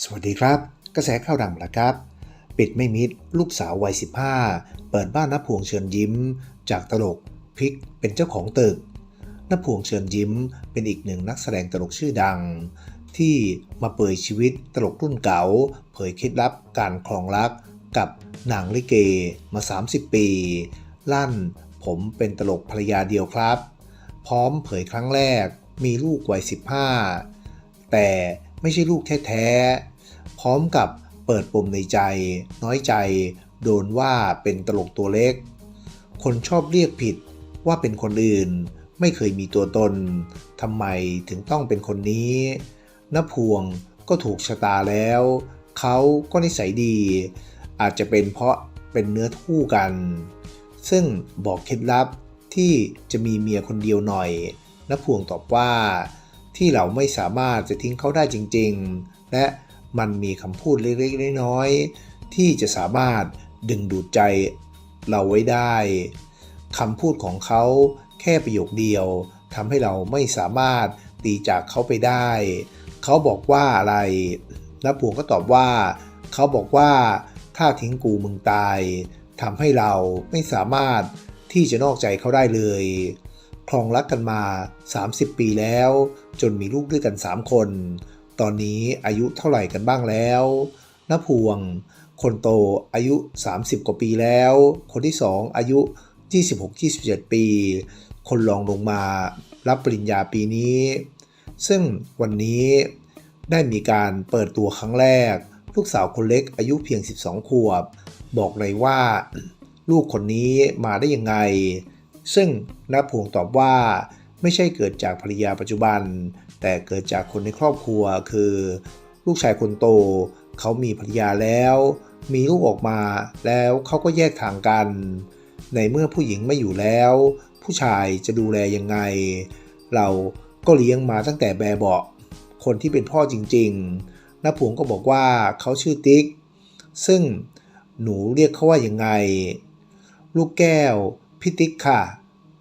สวัสดีครับ กระแสข่าวดังล้วครับ ปิดไม่มิดลูกสาววัย 15 เปิดบ้านนภวงเชิญยิ้ม จากตลกพริกเป็นเจ้าของตึกนภวงเชิญยิ้มเป็นอีกหนึ่งนักแสดงตลกชื่อดัง ที่มาเผยชีวิตตลกรุ่นเก่า เผยเคล็ดลับการคลองรักกับนางลิเกมา 30 ปี ลั่นผมเป็นตลกภรรยาเดียวครับ พร้อมเผยครั้งแรกมีลูกวัย 15 แต่ ไม่ใช่ลูกแท้ๆ พร้อมกับเปิดปมในใจ น้อยใจ โดนว่าเป็นตลกตัวเล็ก คนชอบเรียกผิดว่าเป็นคนอื่น ไม่เคยมีตัวตนทำไมถึงต้องเป็นคนนี้นพวงก็ถูกชะตาแล้ว เขาก็นิสัยดี อาจจะเป็นเพราะเป็นเนื้อคู่กัน ซึ่งบอกเคล็ดลับที่จะมีเมียคนเดียวหน่อยนพวงตอบว่า ที่เราไม่สามารถจะทิ้งเขาได้จริง ๆ และมันมีคำพูดเล็กๆน้อยๆที่จะสามารถดึงดูดใจเราไว้ได้คำพูดของเขาแค่ประโยคเดียวทำให้เราไม่สามารถตีจากเขาไปได้ เขาบอกว่าอะไรนพวงก็ตอบว่า เขาบอกว่าถ้าทิ้งกูมึงตายทำให้เราไม่สามารถที่จะนอกใจเขาได้เลย คลองรักกันมา 30 ปีแล้ว จนมีลูกด้วยกัน 3 คน ตอนนี้อายุเท่าไหร่กันบ้างแล้วนพวง คนโตอายุ 30 กว่าปีแล้ว คนที่ 2 อายุ 26-27 ปี คนรองลงมารับปริญญาปีนี้ ซึ่งวันนี้ได้มีการเปิดตัวครั้งแรก ลูกสาวคนเล็กอายุเพียง 12 ขวบ บอกเลยว่า ลูกคนนี้มาได้ยังไง ซึ่งนพวงตอบว่า ไม่ใช่เกิดจากภรรยาปัจจุบัน แต่เกิดจากคนในครอบครัวคือ ลูกชายคนโต เขามีภรรยาแล้ว มีลูกออกมาแล้วเขาก็แยกทางกัน ในเมื่อผู้หญิงไม่อยู่แล้ว ผู้ชายจะดูแลยังไง เราก็เลี้ยงมาตั้งแต่แบเบาะคนที่เป็นพ่อจริงๆนพวงก็บอกว่าเขาชื่อติ๊ก ซึ่งหนูเรียกเขาว่ายังไง ลูกแก้ว พี่ติ๊กค่ะ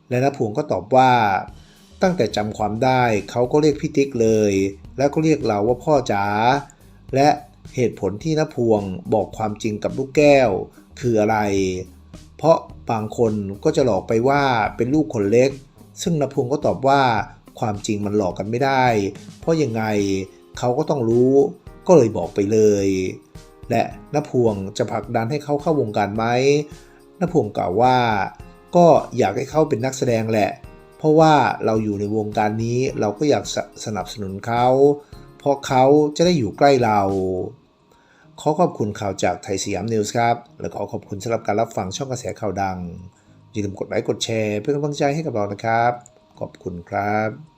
และนพวงก็ตอบว่า ตั้งแต่จำความได้เขาก็เรียกพี่ติ๊กเลย แล้วก็เรียกเราว่าพ่อจ๋าและเหตุผลที่นพวงบอกความจริงกับลูกแก้ว คืออะไร เพราะบางคนก็จะหลอกไปว่าเป็นลูกคนเล็ก ซึ่งนพวงก็ตอบว่าความจริงมันหลอกกันไม่ได้ เพราะยังไงเขาก็ต้องรู้ก็เลยบอกไปเลย และนพวงจะผลักดันให้เขาเข้าวงการไหมนพวงกล่าวว่า ก็อยากให้เขาเป็นนักแสดงแหละ เพราะว่าเราอยู่ในวงการนี้เราก็อยากสสนับสนุนเขา เพราะเขาจะได้อยู่ใกล้เรา ขอขอบคุณข่าวจากไทยสยามนิวส์ครับ และขอขอบคุณสำหรับการรับฟังช่องกระแสข่าวดังอย่าลืมกดไลค์กดแชร์ เพื่อเป็นกำลังใจให้กับเรานะครับ ขอบคุณครับ